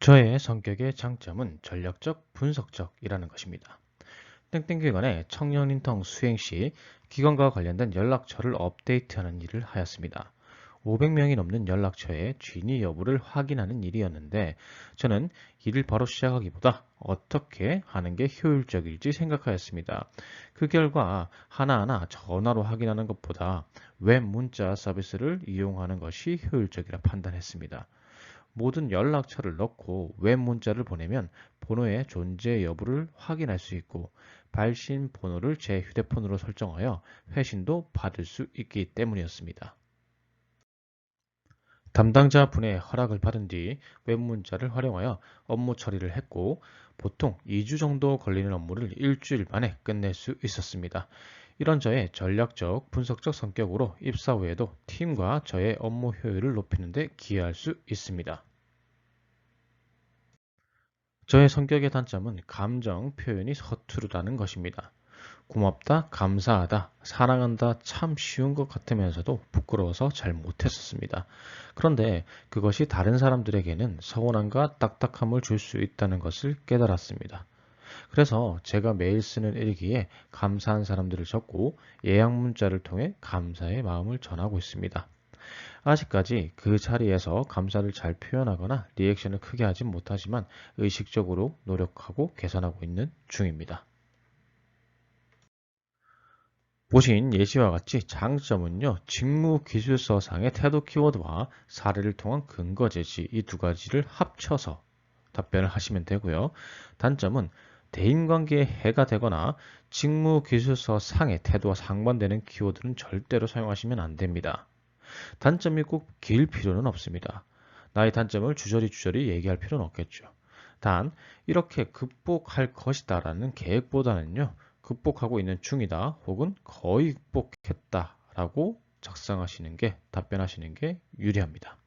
저의 성격의 장점은 전략적 분석적이라는 것입니다. 땡땡기관의 청년인턴 수행 시 기관과 관련된 연락처를 업데이트하는 일을 하였습니다. 500명이 넘는 연락처의 진위 여부를 확인하는 일이었는데 저는 일을 바로 시작하기보다 어떻게 하는 게 효율적일지 생각하였습니다. 그 결과 하나하나 전화로 확인하는 것보다 웹 문자 서비스를 이용하는 것이 효율적이라 판단했습니다. 모든 연락처를 넣고 웹 문자를 보내면 번호의 존재 여부를 확인할 수 있고 발신 번호를 제 휴대폰으로 설정하여 회신도 받을 수 있기 때문이었습니다. 담당자 분의 허락을 받은 뒤 웹 문자를 활용하여 업무 처리를 했고 보통 2주 정도 걸리는 업무를 일주일 만에 끝낼 수 있었습니다. 이런 저의 전략적 분석적 성격으로 입사 후에도 팀과 저의 업무 효율을 높이는 데 기여할 수 있습니다. 저의 성격의 단점은 감정 표현이 서투르다는 것입니다. 고맙다, 감사하다, 사랑한다 참 쉬운 것 같으면서도 부끄러워서 잘 못했었습니다. 그런데 그것이 다른 사람들에게는 서운함과 딱딱함을 줄 수 있다는 것을 깨달았습니다. 그래서 제가 매일 쓰는 일기에 감사한 사람들을 적고 예약 문자를 통해 감사의 마음을 전하고 있습니다. 아직까지 그 자리에서 감사를 잘 표현하거나 리액션을 크게 하진 못하지만 의식적으로 노력하고 개선하고 있는 중입니다. 보신 예시와 같이 장점은요, 직무 기술서상의 태도 키워드와 사례를 통한 근거 제시 이 두 가지를 합쳐서 답변을 하시면 되고요. 단점은 대인관계에 해가 되거나 직무 기술서 상의 태도와 상반되는 키워드는 절대로 사용하시면 안 됩니다. 단점이 꼭 길 필요는 없습니다. 나의 단점을 주저리 주저리 얘기할 필요는 없겠죠. 단 이렇게 극복할 것이다 라는 계획보다는요. 극복하고 있는 중이다 혹은 거의 극복했다 라고 작성하시는 게 답변하시는 게 유리합니다.